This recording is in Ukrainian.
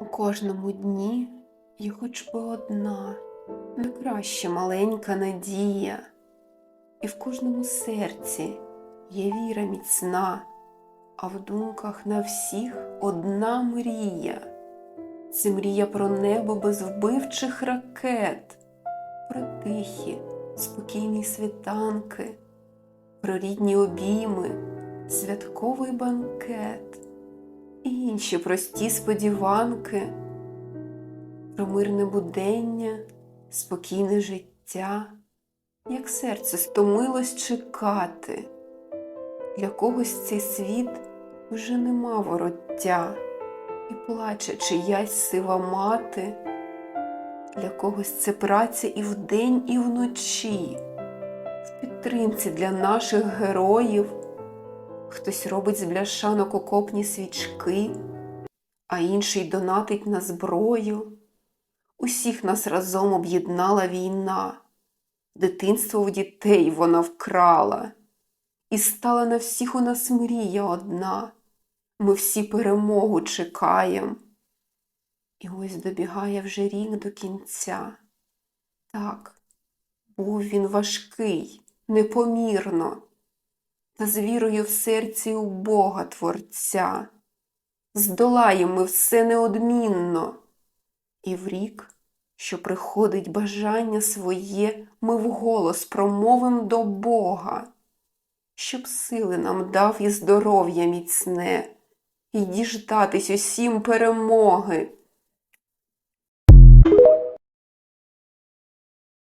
У кожному дні є хоч би одна, найкраща маленька надія, і в кожному серці є віра міцна, а в думках на всіх одна мрія. Це мрія про небо без вбивчих ракет, про тихі, спокійні світанки, про рідні обійми, святковий банкет і інші прості сподіванки, про мирне будення, спокійне життя, як серце стомилось чекати. Для когось цей світ вже нема вороття, і плаче чиясь сива мати. Для когось це праця і вдень, і вночі, в підтримці для наших героїв. Хтось робить з бляшанок окопні свічки, а інший донатить на зброю. Усіх нас разом об'єднала війна, дитинство в дітей вона вкрала, і стала на всіх у нас мрія одна. Ми всі перемогу чекаєм. І ось добігає вже рік до кінця. Так, був він важкий, непомірно, та з вірою в серці у Бога Творця. Здолаєм ми все неодмінно, і в рік, що приходить бажання своє, ми вголос промовим до Бога, щоб сили нам дав і здоров'я міцне, і діждатись усім перемоги.